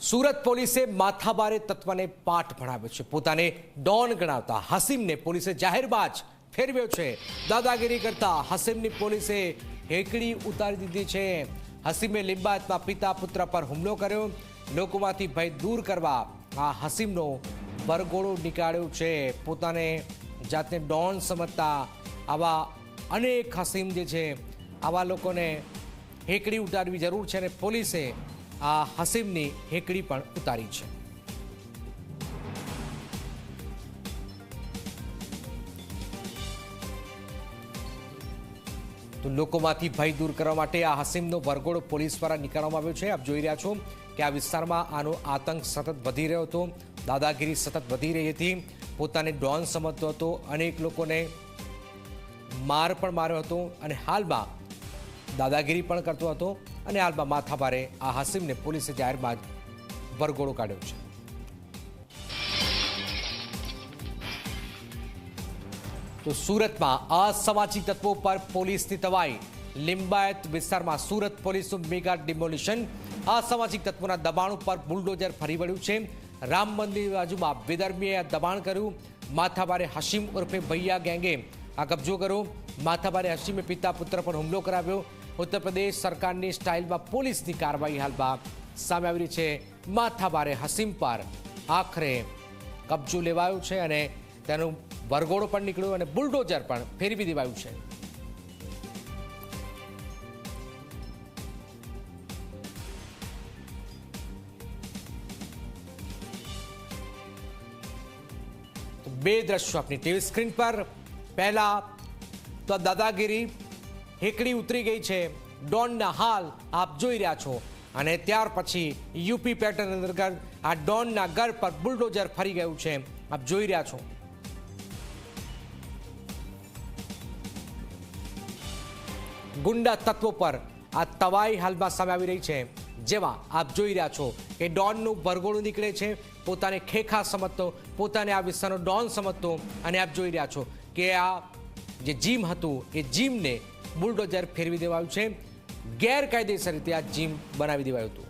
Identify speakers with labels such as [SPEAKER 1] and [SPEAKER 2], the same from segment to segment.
[SPEAKER 1] સુરત પોલીસે માથાબારે તત્વને પાઠ ભણાવ્યો છે. પોતાને ડોન ગણાવતા હસીમને પોલીસે જાહેરબાજ ફેરવ્યો છે. દાદાગીરી કરતા હસીમની પોલીસે હેકડી ઉતારી દીધી છે. હસીમે લિંબાયતના પિતા પુત્ર પર હુમલો કર્યો. લોકોમાંથી ભય દૂર કરવા આ હસીમનો વરઘોડો નીકાળ્યો છે. પોતાને જાતને ડોન સમજતા આવા અનેક હસીમ જે છે, આવા લોકોને હેકડી ઉતારવી જરૂર છે અને પોલીસે આ હસીમની હેકડી પણ ઉતારી છે. તો લોકોમાંથી ભય દૂર કરવા માટે આ હસીમનો વરઘોડો પોલીસ દ્વારા નીકાળવામાં આવ્યો છે. આપ જોઈ રહ્યા છો કે આ વિસ્તારમાં આનો આતંક સતત વધી રહ્યો હતો. દાદાગીરી સતત વધી રહી હતી. પોતાને ડોન સમજતો હતો. અનેક લોકોને માર પણ માર્યો હતો અને હાલમાં દાદાગીરી પણ કરતો હતો. અને હાલમાં માથાભારે આ હાસિમને પોલીસે જાહેરમાં જ વરઘોડો કાઢ્યો છે. તો સુરતમાં અસામાજિક તત્વો પર પોલીસની તવાઈ. લિંબાયત વિસ્તારમાં સુરત પોલીસનું મેગા ડિમોલિશન. અસામાજિક તત્વોના દબાણ ઉપર બુલડોઝર ફરી વળ્યું છે. રામ મંદિર બાજુમાં વિદર્મીએ દબાણ કર્યું. માથાભારે હશીમ ઉર્ફે ભૈયા ગેંગે. આ કબજો કર્યો માથાભારે હશીમે પિતા પુત્ર પર હુમલો કરાવ્યો. ઉત્તર પ્રદેશ સરકારની સ્ટાઇલમાં પોલીસની કાર્યવાહી હાલમાં સામે આવી છે. માથાભારે હસીમ પર આખરે કબજો લેવાયું છે અને તેનું વરઘોડો પણ નીકળ્યો અને બુલડોઝર પણ ફેરવી દેવાયું છે. બે દ્રશ્યો આપની ટીવી સ્ક્રીન પર. પહેલા તો દાદાગીરી હેકડી ઉતરી ગઈ છે. ડોનના હાલ આપ જોઈ રહ્યા છો. અને ત્યાર પછી યુપી પેટર્ન અંતર્ગત આ ડોનના ઘર પર બુલડોઝર ફરી ગયું છે. આપ જોઈ રહ્યા છો. ગુંડા તત્વો પર આ તવાઈ હાલમાં સામે આવી રહી છે. જેમાં આપ જોઈ રહ્યા છો કે ડોનનું ભરગોળું નીકળે છે. પોતાને ખેખા સમજતો, પોતાને આ વિસ્તારનો ડોન સમજતો અને આપ જોઈ રહ્યા છો કે આ જે જીમ હતું એ જીમને બુલડોઝર ફેરવી દેવાયું છે. ગેરકાયદેસર રીતે આ જીમ બનાવી દેવાયું હતું.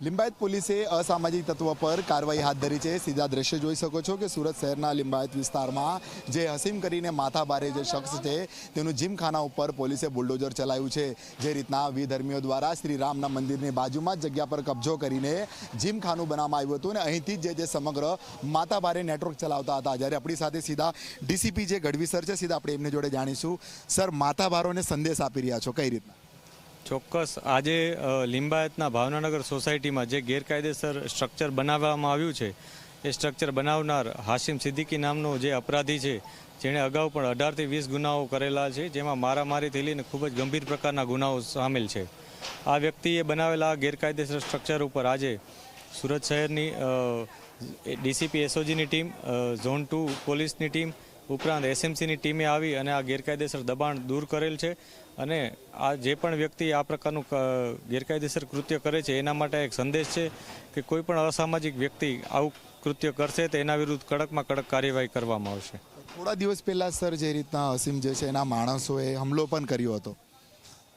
[SPEAKER 2] લિંબાયત પોલીસે અસામાજિક તત્વો પર કાર્યવાહી હાથ ધરી છે. સીધા દ્રશ્ય જોઈ શકો છો કે સુરત શહેરના લિંબાયત વિસ્તારમાં જે હસીમ કરીને માથાભારે જે શખ્સ છે, તેનું જીમખાના ઉપર પોલીસે બુલડોઝર ચલાવ્યું છે. જે રીતના વિધર્મીઓ દ્વારા શ્રી રામના મંદિરની બાજુમાં જ જગ્યા પર કબજો કરીને જીમખાનું બનાવવામાં આવ્યું હતું અને અહીંથી જ જે સમગ્ર માથાભારે નેટવર્ક ચલાવતા હતા. જ્યારે આપણી સાથે સીધા ડીસીપી જે ગઢવી સર છે, સીધા આપણે એમની જોડે જાણીશું. સર, માથાભારોને સંદેશ આપી રહ્યા છો કઈ રીતના?
[SPEAKER 3] ચોક્કસ. આજે લિંબાયતના ભાવનગર સોસાયટીમાં જે ગેરકાયદેસર સ્ટ્રક્ચર બનાવવામાં આવ્યું છે, એ સ્ટ્રક્ચર બનાવનાર હાશિમ સિદ્દીકી નામનો જે અપરાધી છે, જેણે અગાઉ પણ અઢારથી વીસ ગુનાઓ કરેલા છે, જેમાં મારામારીથી લઈને ખૂબ જ ગંભીર પ્રકારના ગુનાઓ સામેલ છે. આ વ્યક્તિએ બનાવેલા ગેરકાયદેસર સ્ટ્રક્ચર ઉપર આજે સુરત શહેરની ડીસીપી એસઓજીની ટીમ ઝોન ટુ પોલીસની ટીમ ઉપરાંત એસએમસીની ટીમે આવી અને આ ગેરકાયદેસર દબાણ દૂર કરેલ છે અને આ જે પણ વ્યક્તિ આ પ્રકારનું ગેરકાયદેસર કૃત્ય કરે છે, એના માટે એક સંદેશ છે કે કોઈ પણ અસામાજિક વ્યક્તિ આવું કૃત્ય કરશે તો એના વિરુદ્ધ કડકમાં કડક કાર્યવાહી કરવામાં આવશે.
[SPEAKER 2] થોડા દિવસ પહેલાં સર જે રીતના અસીમ જે છે એના માણસોએ હુમલો પણ કર્યો હતો.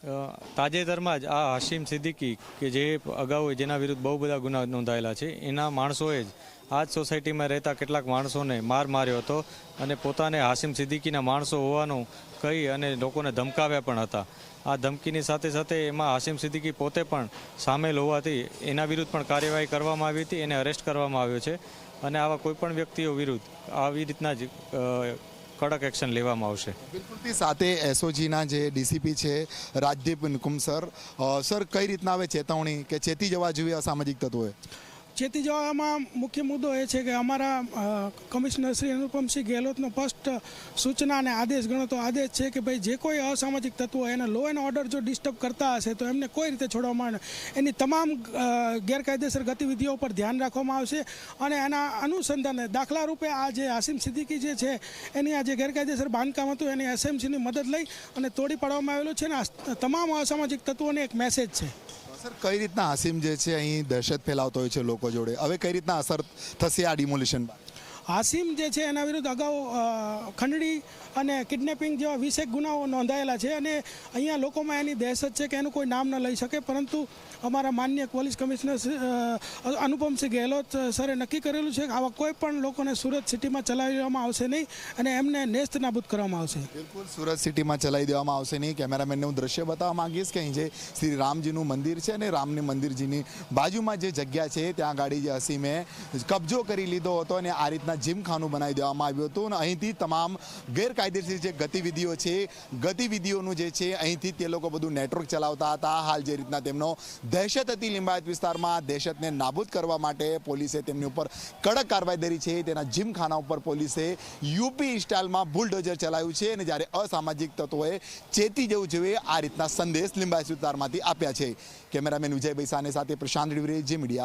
[SPEAKER 3] તાજેતરમાં જ આ હાશિમ સિદ્દીકી કે જે અગાઉ જેના વિરુદ્ધ બહુ બધા ગુના નોંધાયેલા છે, એના માણસોએ જ આ જ સોસાયટીમાં રહેતા કેટલાક માણસોને માર માર્યો હતો અને પોતાને હાશિમ સિદ્દીકીના માણસો હોવાનું કહી અને લોકોને ધમકાવ્યા પણ હતા. આ ધમકીની સાથે સાથે એમાં હાશિમ સિદ્દીકી પોતે પણ સામેલ હોવાથી એના વિરુદ્ધ પણ કાર્યવાહી કરવામાં આવી હતી, એને અરેસ્ટ કરવામાં આવ્યો છે. અને આવા કોઈપણ વ્યક્તિઓ વિરુદ્ધ આવી રીતના જ કડક એક્શન લેવામાં આવશે.
[SPEAKER 2] બિલકુલથી સાથે એસઓજીના જે ડીસીપી છે, રાજદીપ નિકુમ સર સર, કઈ રીતના આવે ચેતવણી કે ચેતી જવા જોઈએ અસામાજિક તત્વોએ?
[SPEAKER 4] ચેતી જવામાં મુખ્ય મુદ્દો એ છે કે અમારા કમિશનર શ્રી અનુપમસિંહ ગેહલોતનો સ્પષ્ટ સૂચના અને આદેશ, ગણતો આદેશ છે કે ભાઈ જે કોઈ અસામાજિક તત્વો એને લો એન્ડ ઓર્ડર જો ડિસ્ટર્બ કરતા હશે, તો એમને કોઈ રીતે છોડવામાં આવે એની તમામ ગેરકાયદેસર ગતિવિધિઓ પર ધ્યાન રાખવામાં આવશે અને એના અનુસંધાને દાખલા રૂપે આ જે આસિમ સિદ્દીકી જે છે, એની આ જે ગેરકાયદેસર બાંધકામ હતું, એની એસએમસીની મદદ લઈ અને તોડી પાડવામાં આવેલું છે આ તમામ અસામાજિક તત્વોને એક મેસેજ છે.
[SPEAKER 2] સર, કઈ રીતના હાસિમ જે છે, અહીં દહેશત ફેલાવતો હોય છે લોકો જોડે? હવે કઈ રીતના અસર થશે આ ડિમોલિશન બાદ?
[SPEAKER 4] હાસિમ જે છે એના વિરુદ્ધ અગાઉ ખંડણી અને કિડનેપિંગ જેવા વીસેક ગુનાઓ નોંધાયેલા છે અને અહીંયા લોકોમાં એની દહેશત છે કે એનું કોઈ નામ ન લઈ શકે. પરંતુ અમારા માન્ય પોલીસ કમિશનર અનુપમસિંહ ગેહલોત સરે નક્કી કરેલું છે કે આવા કોઈ પણ લોકોને સુરત સિટીમાં ચલાવી દેવામાં આવશે નહીં અને એમને નેસ્ત નાબૂદ કરવામાં આવશે.
[SPEAKER 2] બિલકુલ, સુરત સિટીમાં ચલાવી દેવામાં આવશે નહીં. કેમેરામેનને હું દ્રશ્ય બતાવવા માંગીશ કે અહીં જે શ્રી રામજીનું મંદિર છે અને રામની મંદિરજીની બાજુમાં જે જગ્યા છે, ત્યાં ગાડી જે હસીમે કબજો કરી લીધો હતો અને આ રીતના જીમખાનું બનાવી દેવામાં આવ્યું હતું અને અહીંથી તમામ ગેરકાયદેસર જે ગતિવિધિઓ છે, ગતિવિધિઓનું જે છે, અહીંથી તે લોકો બધું નેટવર્ક ચલાવતા હતા. હાલ જે રીતના તેમનો દહેશત હતી લિંબાયત વિસ્તારમાં, દહેશતને નાબૂદ કરવા માટે પોલીસે તેમની ઉપર કડક કાર્યવાહી કરી છે. તેના જીમખાના ઉપર પોલીસે યુપી સ્ટાઇલમાં બુલડોઝર ચલાવ્યું છે અને જ્યારે અસામાજિક તત્વોએ ચેતી જવું જોઈએ, આ રીતના સંદેશ લિંબાયત વિસ્તારમાંથી આપ્યા છે. કેમેરામેન વિજય બૈસાને સાથે પ્રશાંત ડિવરે જે મીડિયા